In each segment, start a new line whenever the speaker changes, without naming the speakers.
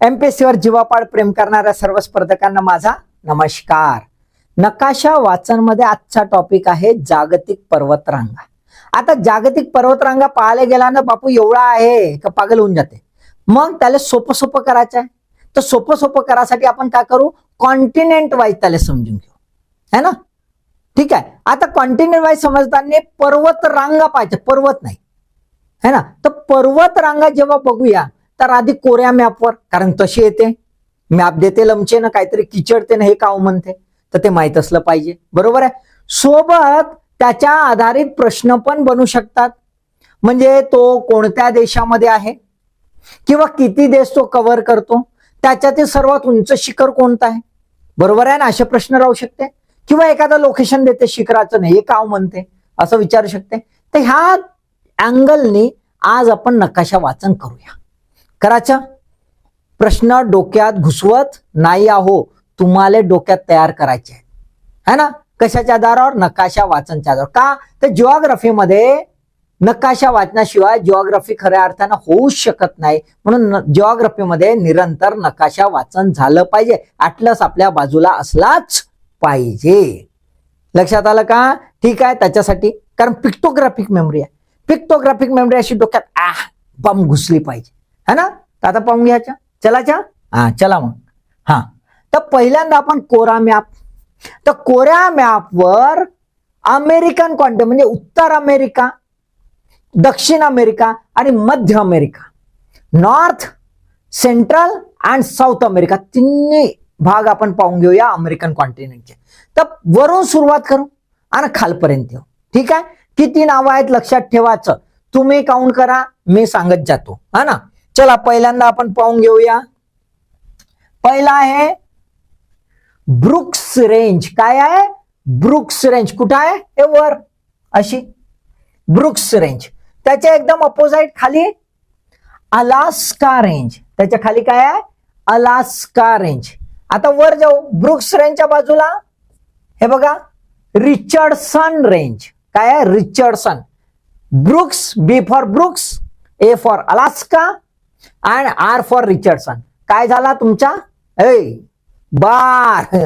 एमपीएससीवर जीवापाड प्रेम करणाऱ्या सर्व स्पर्धकांना माझा नमस्कार. नकाशा वाचनमध्ये आजचा टॉपिक आहे जागतिक पर्वतरांगा. आता जागतिक पर्वतरांगा पाहायला गेला ना बापू एवढा आहे का पागल होऊन जाते. मग त्याला सोपं सोपं करायचं आहे तर सोपं सोपं करायसाठी आपण काय करू? कॉन्टिनेंट वाईज त्याला समजून घेऊ. है ना? ठीक आहे. आता कॉन्टिनेंट वाईज समजताना पर्वत रांगा पाहिजे पर्वत नाही. है ना? तर पर्वत रांगा जेव्हा बघूया तर आधी कोऱ्या मॅपवर कारण तशी येते. मॅप देते लमचे ना काहीतरी किचडते ना हे काव म्हणते. तर ते माहीत असलं पाहिजे. बरोबर आहे? सोबत त्याच्या आधारित प्रश्न पण बनू शकतात. म्हणजे तो कोणत्या देशामध्ये आहे? किंवा किती देश तो कव्हर करतो? त्याच्यातील सर्वात उंच शिखर कोणतं आहे? बरोबर आहे ना? असे प्रश्न राहू शकते. किंवा एखादं लोकेशन देते शिखराचं नाही हे काव म्हणते. असं विचारू शकते. तर ह्या अँगलनी आज आपण नकाशा वाचन करूया. करायचं? प्रश्न डोक्यात घुसवत नाही आहो तुम्हाला डोक्यात तयार करायचे है ना? कशाच्या आधारावर? नकाशा वाचनच्या आधारावर. का? तर जिओग्राफीमध्ये नकाशा वाचनाशिवाय जिओग्राफी खऱ्या अर्थानं होऊच शकत नाही. म्हणून जिओग्राफीमध्ये निरंतर नकाशा वाचन झालं पाहिजे. ॲटलस आपल्या बाजूला असलाच पाहिजे. लक्षात आलं का? ठीक आहे त्याच्यासाठी. कारण पिक्टोग्राफिक मेमरी आहे. पिक्टोग्राफिक मेमरी अशी डोक्यात आ बम घुसली पाहिजे. है ना? तर आता पाहून घ्यायच्या. चलाच्या हा चला मग. हा. तर पहिल्यांदा आपण कोरा मॅप तर कोऱ्या मॅपवर अमेरिकन कॉन्टिनेंट म्हणजे उत्तर अमेरिका दक्षिण अमेरिका आणि मध्य America north central and south America तिन्ही भाग आपण पाहून घेऊया अमेरिकन कॉन्टिनेंटचे तर वरून सुरुवात करू आणि खालपर्यंत येऊ. ठीक आहे? किती नावं आहेत लक्षात ठेवायचं. तुम्ही काउंट करा मी सांगत जातो. हा ना? चला पहिल्यांदा आपण पाहून घेऊया. पहिला आहे ब्रुक्स रेंज. काय आहे? Brooks range. कुठं आहे? हे वर. अशी. Brooks range. त्याच्या एकदम अपोजिट खाली अलास्का रेंज. त्याच्याखाली काय आहे? Alaska range. आता वर जाऊ. ब्रुक्स रेंजच्या बाजूला हे बघा. Richardson range. काय आहे? Richardson. Brooks B for Brooks A for Alaska and R for Richardson काय झाला तुमचा? ए बार.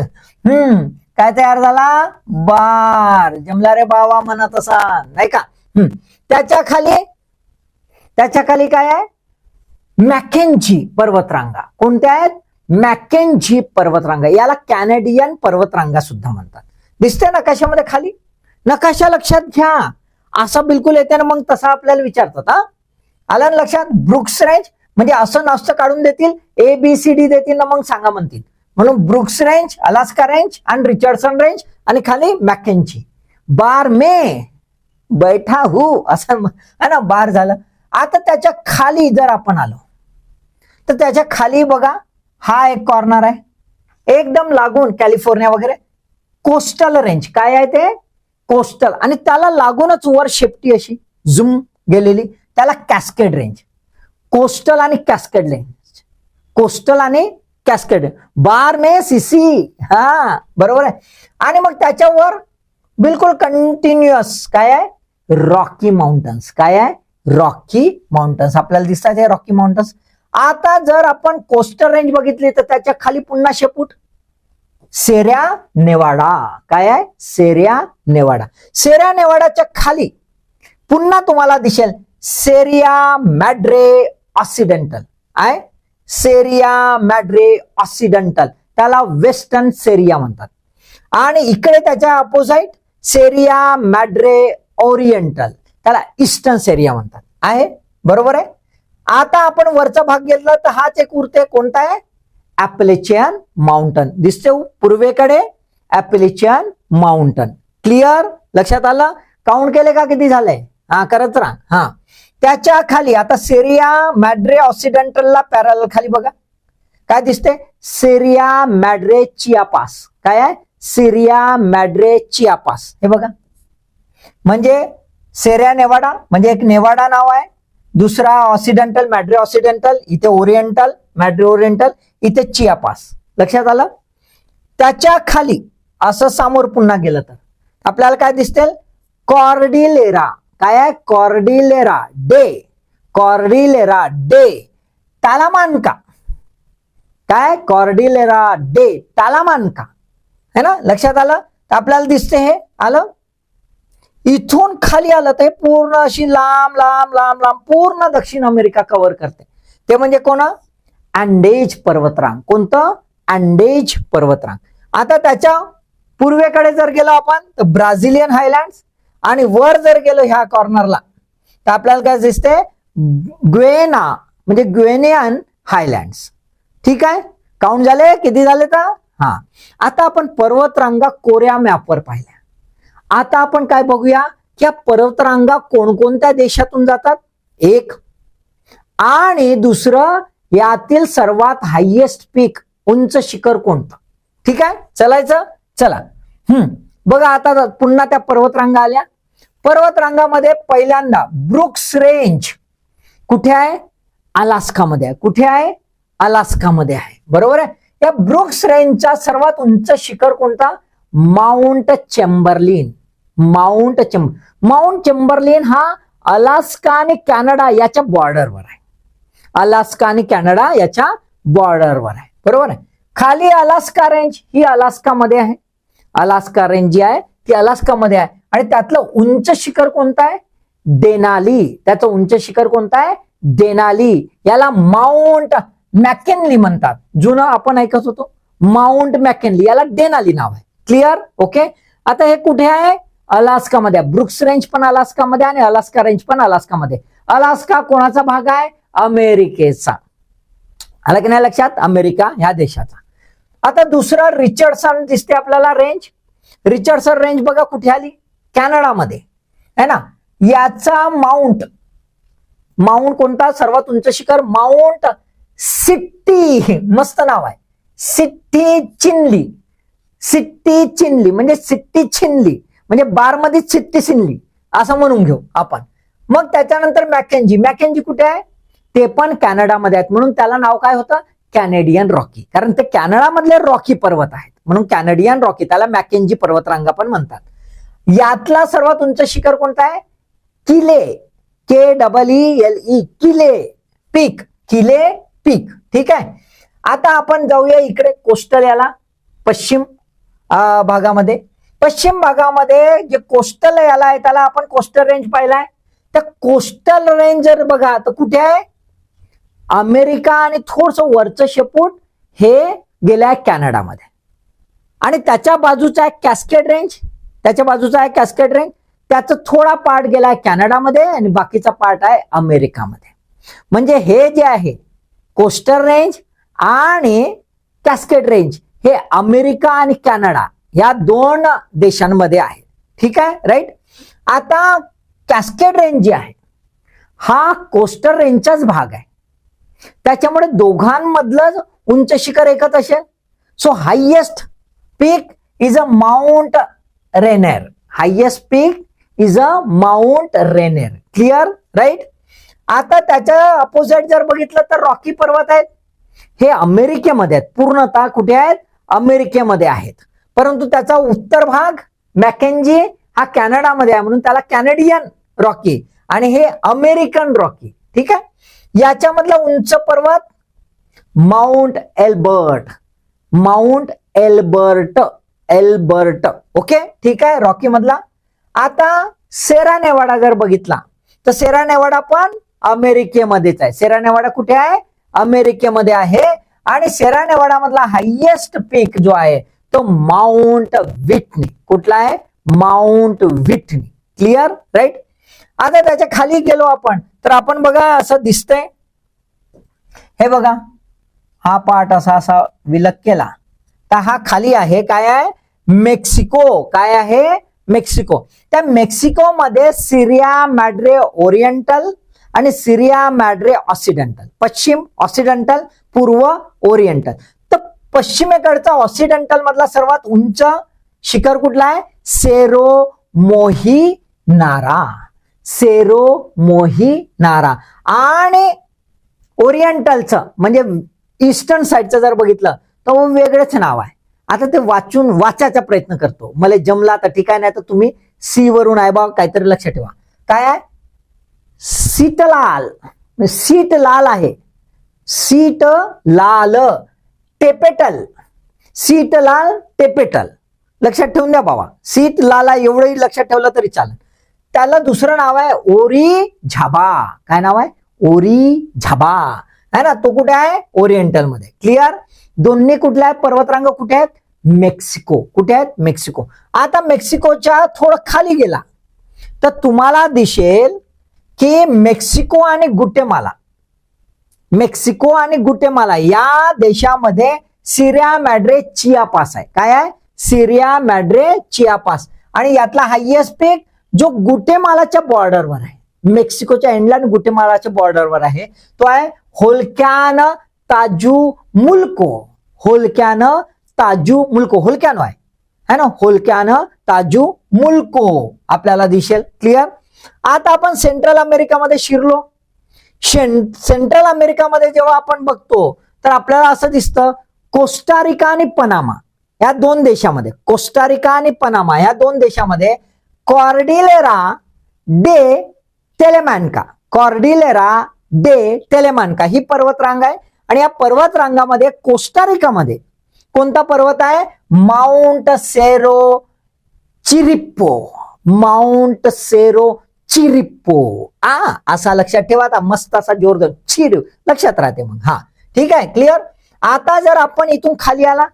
हम्म काय तयार झाला? बार. जमला रे बाबा म्हणत असा नाही का? हम्म. त्याच्याखाली त्याच्याखाली काय आहे? मॅकेनची पर्वतरांगा. कोणत्या आहेत? मॅकेनची पर्वतरांगा. याला कॅनेडियन पर्वतरांगा सुद्धा म्हणतात. दिसते नकाशामध्ये खाली? नकाशा लक्षात घ्या. असा बिलकुल येते ना मग तसा आपल्याला विचारतात हा? आला ना लक्षात? Brooks range? म्हणजे असं नसतं काढून देतील ए बी सी डी देतील ना मग सांगा म्हणतील. म्हणून ब्रुक्स रेंज अलास्का रेंज आणि रिचर्डसन रेंज आणि खाली मॅकेंची बार मे बैठा हू असं है ना बार झालं. आता त्याच्याखाली जर आपण आलो तर त्याच्याखाली बघा हा एक कॉर्नर आहे. एकदम लागून कॅलिफोर्निया वगैरे. कोस्टल रेंज काय आहे ते? कोस्टल आणि त्याला लागूनच वर शेपटी अशी झुम गेलेली. त्याला कॅस्केड रेंज कोस्टल आणि कॅस्केड रेंज कोस्टल आणि कॅस्केड. बारने सीसी हा बरोबर आहे. आणि मग त्याच्यावर बिलकुल कंटिन्युअस काय आहे? रॉकी माउंटन्स काय आहे? रॉकी माउंटन्स आपल्याला दिसतात हे रॉकी माउंटन्स आता जर आपण कोस्टल रेंज बघितली तर त्याच्याखाली पुन्हा शेपूट. सेऱ्या नेवाडा काय आहे? सेऱ्या नेवाडा सेऱ्या नेवाडाच्या खाली पुन्हा तुम्हाला दिसेल. सेरिया मॅड्रे ऑक्सिडेंटल आहे सेरिया मॅड्रे ऑक्सिडेंटल त्याला वेस्टर्न सेरिया म्हणतात. आणि इकडे त्याच्या अपोजिट सेरिया मॅड्रे ओरिएंटल त्याला ईस्टर्न सेरिया म्हणतात. आहे? बरोबर आहे? आता आपण वरचा भाग घेतला तर हाच एक उरते. कोणता आहे? ऍप्लेचियन माउंटन दिसते हो पूर्वेकडे ऍप्लेचियन माउंटन क्लिअर लक्षात आलं? काउंट केले का? किती झालंय हा करत राहा. हा. त्याच्याखाली आता सेरिया मॅड्रे ऑक्सिडेंटलला पॅरल खाली बघा. काय दिसते? Sierra Madre Chiapas. काय आहे? Sierra Madre Chiapas. हे बघा. म्हणजे सेरिया नेवाडा म्हणजे एक नेवाडा नाव आहे. दुसरा ऑक्सिडेंटल मॅड्रे ऑक्सिडेंटल इथे ओरिएंटल मॅड्रे ओरिएंटल इथे चियापास. लक्षात आलं? त्याच्याखाली असं समोर पुन्हा गेलं तर. आपल्याला काय दिसतील कॉर्डिलेरा. काय आहे? Cordillera de. Cordillera de. Talamanca. काय कॉर्डिलेरा डे. टालामानका है ना? लक्षात आलं? तर आपल्याला दिसते हे. आलं? इथून खाली आलं तर हे पूर्ण अशी लांब लांब लांब लांब पूर्ण दक्षिण अमेरिका कव्हर करते. ते म्हणजे कोण? अँडेज पर्वतरांग. कोणतं? अँडेज पर्वतरांग. आता त्याच्या पूर्वेकडे जर गेलो आपण तर ब्राझिलियन हायलँड्स आणि वर जर गेलो ह्या कॉर्नरला तर आपल्याला काय दिसते? ग्वेना म्हणजे ग्वेनियन हायलँड्स ठीक आहे? काउंट झाले? किती झाले तर? हा. आता आपण पर्वतरांगा कोऱ्या मॅपवर पाहिल्या. आता आपण काय बघूया? की या पर्वतरांगा कोणकोणत्या देशातून जातात? एक. आणि दुसरं यातील सर्वात हायएस्ट पीक उंच शिखर कोणतं? ठीक आहे? चलायचं? चला. हम्म. बघा आता पुन्हा त्या पर्वतरांगा आल्या. पर्वतरांगामध्ये पहिल्यांदा ब्रुक्स रेंज कुठे आहे? अलास्कामध्ये आहे. कुठे आहे? अलास्कामध्ये आहे. बरोबर आहे? या ब्रुक्स रेंजचा सर्वात उंच शिखर कोणता? Mount Chamberlin. माउंट चेंब माउंट चेंबरलिन हा अलास्का आणि कॅनडा याच्या बॉर्डरवर आहे. अलास्का आणि कॅनडा याच्या बॉर्डरवर आहे. बरोबर आहे? खाली अलास्का रेंज ही अलास्कामध्ये आहे. अलास्का रेंज जी आहे ती अलास्कामध्ये आहे. आणि त्यातलं उंच शिखर कोणतं आहे? डेनाली त्याचं उंच शिखर कोणतं आहे? डेनाली याला माउंट मॅकेनली म्हणतात. जुनं आपण ऐकत होतो. Mount McKinley. याला डेनाली नाव आहे. क्लिअर ओके आता हे कुठे आहे? अलास्कामध्ये ब्रुक्स रेंज पण अलास्कामध्ये आणि अलास्का रेंज पण अलास्कामध्ये. अलास्का कोणाचा भाग आहे? अमेरिकेचा. आला की नाही लक्षात? अमेरिका ह्या देशाचा. आता दुसरा रिचर्डसन दिसते आपल्याला रेंज. रिचर्डसन रेंज बघा कुठे आली? कॅनडामध्ये. है ना? याचा माउंट माउंट कोणता? सर्वात उंच शिखर माउंट सिट्टी. मस्त नाव आहे. सिट्टी चिनली. सिट्टी चिनली. म्हणजे सिट्टी छिनली. म्हणजे बार सिट्टी चिनली असं म्हणून घेऊ आपण. मग त्याच्यानंतर मॅकेंजी मॅकेंजी कुठे आहे? ते पण कॅनडामध्ये आहेत. म्हणून त्याला नाव काय होतं? Canadian Rocky. कारण ते कॅनडामधले रॉकी पर्वत आहेत. म्हणून कॅनेडियन रॉकी. त्याला मॅकेंजी पर्वतरांगा पण म्हणतात. यातला सर्वात उंच शिखर कोणता आहे? Keele. K double E L E. Keele. Peak. Keele पीक. ठीक आहे? आता आपण जाऊया इकडे कोस्टल याला पश्चिम अं, भागामध्ये. पश्चिम भागामध्ये जे कोस्टल याला आहे त्याला आपण कोस्टल रेंज पाहिलाय. त्या कोस्टल रेंज जर बघा तर कुठे आहे? अमेरिका आणि थोडस वरचं शेपूट हे गेलं आहे कॅनडामध्ये. आणि त्याच्या बाजूचा आहे कॅस्केड रेंज त्याच्या बाजूचा आहे कॅस्केट रेंज त्याचा थोडा पार्ट गेला आहे कॅनडामध्ये आणि बाकीचा पार्ट आहे अमेरिकामध्ये. म्हणजे हे जे आहे कोस्टर रेंज आणि कॅस्केट रेंज हे अमेरिका आणि कॅनडा या दोन देशांमध्ये आहे. ठीक आहे? राईट आता कॅस्केट रेंज जी आहे हा कोस्टर रेंजचाच भाग आहे. त्याच्यामुळे दोघांमधलं उंच शिखर एकच असेल. So highest peak is a Mount Rainier highest peak is a Mount Rainier clear right आता त्याच्या अपोजिट जर बघितलं तर रॉकी पर्वत आहेत. हे अमेरिकेमध्ये आहेत. पूर्णतः कुठे आहेत? अमेरिकेमध्ये आहेत. परंतु त्याचा उत्तर भाग मॅकेंजी हा कॅनडामध्ये आहे म्हणून त्याला कॅनेडियन रॉकी आणि हे अमेरिकन रॉकी ठीक आहे? याच्यामधला उंच पर्वत Mount Elbert Mount Elbert Elbert. Okay? ठीक आहे? रॉकी मधला आता सेरा नेवाडा जर बघितला तर सेरा नेवाडा पण अमेरिकेमध्येच आहे. सेरा नेवाडा कुठे आहे? अमेरिकेमध्ये आहे. आणि सेरा नेवाडा मधला हायेस्ट पीक जो आहे तो माउंट विटनी कुठला आहे? माउंट विटनी क्लिअर राईट आता त्याच्याखाली गेलो आपण तर आपण बघा असं दिसतंय. हे बघा. हा पार्ट असा असा विलग केला. तर हा खाली आहे काय आहे? मेक्सिको. काय आहे? मेक्सिको. त्या मेक्सिकोमध्ये सिरिया मॅड्रे ओरिएंटल आणि सिरिया मॅड्रे ऑसिडेंटल. पश्चिम ऑसिडेंटल पूर्व ओरिएंटल. तर पश्चिमेकडचा ऑसिडेंटल मधला सर्वात उंच शिखर कुठला आहे? सेरो मोही नारा. सेरो मोही नारा. आणि ओरिएंटलचं म्हणजे ईस्टर्न साईडचं जर बघितलं तर वेगळंच नाव आहे. आता ते वाचून वाचायचा प्रयत्न करतो. मला जमला तर ठीक आहे नाही तर तुम्ही सी वरून आहे बा काहीतरी लक्षात ठेवा. काय आहे? सीट लाल. म्हणजे सीट लाल आहे. सीट लाल. टेपेटल. सीट लाल टेपेटल. लक्षात ठेवून द्या बाबा. सीट लाला एवढंही लक्षात ठेवलं तरी चालेल. त्याला दुसरं नाव आहे ओरी झाबा. काय नाव आहे? ओरी झाबा. है ना? तो कुठे आहे? ओरिएंटलमध्ये. क्लिअर दोन्ही कुठल्या आहेत? पर्वतरांग कुठे आहेत? मेक्सिको. कुठे आहेत? मेक्सिको. आता मेक्सिकोच्या थोडं खाली गेला. तर तुम्हाला दिसेल की मेक्सिको आणि गुटेमाला मेक्सिको आणि गुटेमाला या देशामध्ये सिरिया मॅड्रे चियापास आहे. काय आहे? सिरिया मॅड्रे चियापास आणि यातला हायएस्ट पीक जो गुटेमालाच्या बॉर्डरवर आहे. मेक्सिकोच्या एंडला आणि गुटेमालाच्या बॉर्डरवर आहे. तो आहे होलक्यान ताजू मुल्को होलक्यान ताजू मुल्को. होलक्यानो आहे है ना? होलक्यान ताजू मुल्को. आपल्याला दिसेल. क्लिअर आता आपण सेंट्रल अमेरिकामध्ये शिरलो. सेंट्रल अमेरिकामध्ये जेव्हा आपण बघतो तर आपल्याला असं दिसतं कोस्टारिका आणि पनामा या दोन देशामध्ये. कोस्टारिका आणि पनामा या दोन देशामध्ये Cordillera de Talamanca Cordillera de Talamanca ही पर्वतरांग आहे. आणि या पर्वतरांगामध्ये कोस्टारिकामध्ये कोणता पर्वत आहे? Mount Cerro Chirripo. Mount Cerro Chirripo. आ असा लक्षात ठेवा आता मस्त असा जोर देऊन चिर लक्षात राहते मग. हा. ठीक आहे? क्लिअर आता जर आपण इथून खाली आला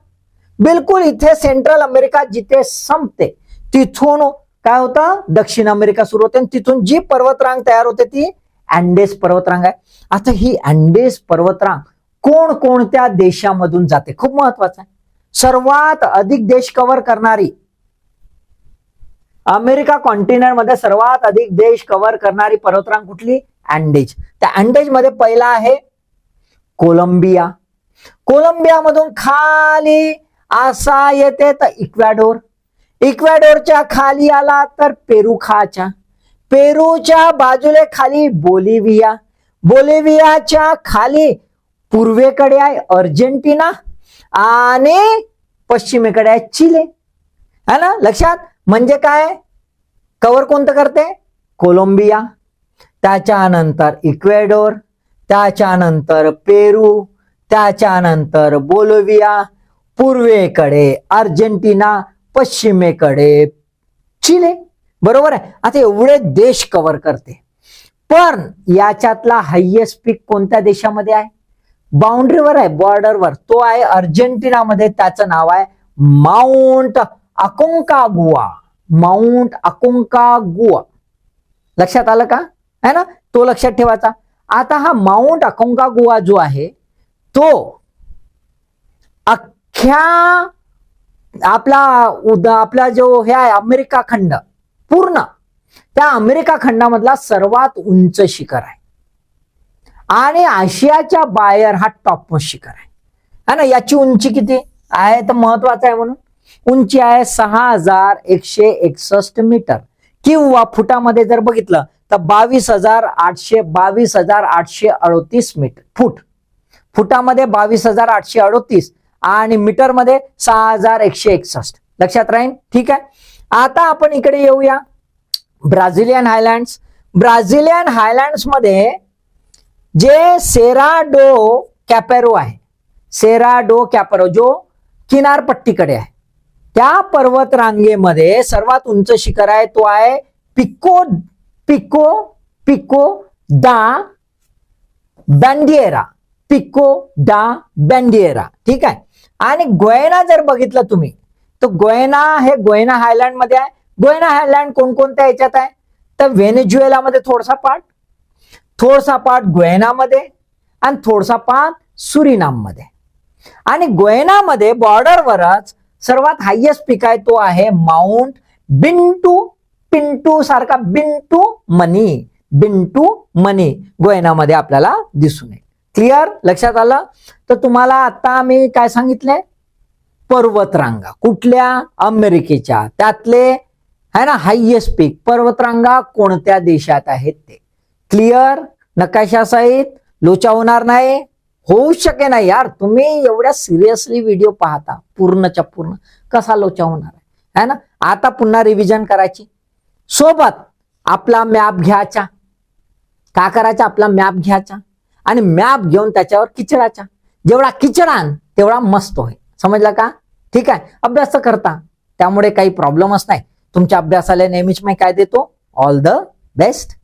बिलकुल इथे सेंट्रल अमेरिका जिथे संपते तिथून काय होतं? दक्षिण अमेरिका सुरू होते आणि तिथून जी पर्वतरांग तयार होते ती अँडेस पर्वतरांग आहे. आता ही अँडेस पर्वतरांग कोण कोणत्या देशामधून जाते? खूप महत्वाचं आहे. सर्वात अधिक देश कव्हर करणारी अमेरिका कॉन्टिनेंटमध्ये सर्वात अधिक देश कव्हर करणारी पर्वतरांग कुठली? अँडेज. त्या अँडेजमध्ये पहिला आहे कोलंबिया. कोलंबिया मधून खाली असा येते तर इक्वॅडोर. इक्वॅडोरच्या खाली आला तर पेरुखाच्या. पेरूच्या बाजूले खाली बोलिव्हिया. बोलिव्हियाच्या खाली पूर्वेकडे आहे अर्जेंटिना आणि पश्चिमेकडे आहे चिले. है ना? लक्षात? म्हणजे काय? कवर कोणतं करते? कोलंबिया. त्याच्यानंतर इक्वेडोर त्याच्यानंतर पेरू त्याच्यानंतर बोलोविया पूर्वेकडे अर्जेंटिना पश्चिमेकडे चिले. बरोबर आहे? आता एवढे देश कव्हर करते. पण याच्यातला हायएस्ट पीक कोणत्या देशामध्ये आहे? बाउंड्रीवर आहे बॉर्डरवर तो आहे अर्जेंटिनामध्ये त्याचं नाव आहे माउंट अकोंका गुआ माउंट अकोंका गुआ लक्षात आलं का? है ना? तो लक्षात ठेवायचा. आता हा माउंट अकोंका गुआ जो आहे तो अख्ख्या आपला उदा आपला जो हे आहे अमेरिका खंड पूर्ण. त्या अमेरिका खंडामधला सर्वात उंच शिखर आहे. आणि आशियाच्या बाहेर हा टॉप शिखर आहे. है ना? याची उंची किती? आहे तर महत्वाचं आहे म्हणून. उंची आहे सहा हजार एकशे एकसष्ट मीटर. किंवा फुटामध्ये जर बघितलं तर बावीस हजार आठशे बावीस हजार आठशे अडोतीस मीटर. फूट. फुटामध्ये बावीस हजार आठशे अडोतीस आणि मीटरमध्ये सहा हजार एकशे एकसष्ट. लक्षात राहील ठीक आहे? आता आपण इकडे येऊया. ब्राझिलियन हायलँड्स. ब्राझिलियन हायलँड्समध्ये जे सेराडो कॅपेरो आहे सेराडो कॅपेरो जो किनारपट्टीकडे आहे त्या पर्वत रांगेमध्ये सर्वात उंच शिखर आहे तो आहे पिको पिको पिको दा बँडिएरा पिको डा बँडिएरा ठीक आहे? आणि गोयना जर बघितलं तुम्ही तर गोयना हे गोयना हायलँडमध्ये आहे. गोयना हायलँड कोणकोणत्या याच्यात आहे? तर व्हेनेज्युएलामध्ये थोडासा पार्ट थोडसा पाठ गोयनामध्ये आणि थोडसा पाठ सुरीनाममध्ये. आणि गोयनामध्ये बॉर्डरवरच सर्वात हायेस्ट पीक आहे तो आहे माउंट बिंटू पिंटू सारखा बिंटू मनी बिंटू मनी गोयनामध्ये आपल्याला दिसून येईल. क्लिअर लक्षात आलं? तर तुम्हाला आता आम्ही काय सांगितलंय? पर्वतरांगा. कुठल्या? अमेरिकेच्या. त्यातले है ना हायेस्ट पीक. पर्वतरांगा कोणत्या देशात आहेत ते? क्लिअर? नकाशासहित? लोचा होणार नाही? होऊ शके नाही यार. तुम्ही एवढ्या सिरियसली व्हिडिओ पाहता पूर्णच्या पूर्ण. कसा लोचा होणार आहे? है ना? आता पुन्हा रिव्हिजन करायची. सोबत आपला मॅप घ्यायचा. का करायचा? आपला मॅप घ्यायचा. आणि मॅप घेऊन त्याच्यावर किचडाचा जेवढा किचडान तेवढा मस्त होय समजला का? ठीक आहे. अभ्यास तर करता. त्यामुळे काही प्रॉब्लेमच नाही. तुमच्या अभ्यासाला नेहमीच मी काय देतो? All the best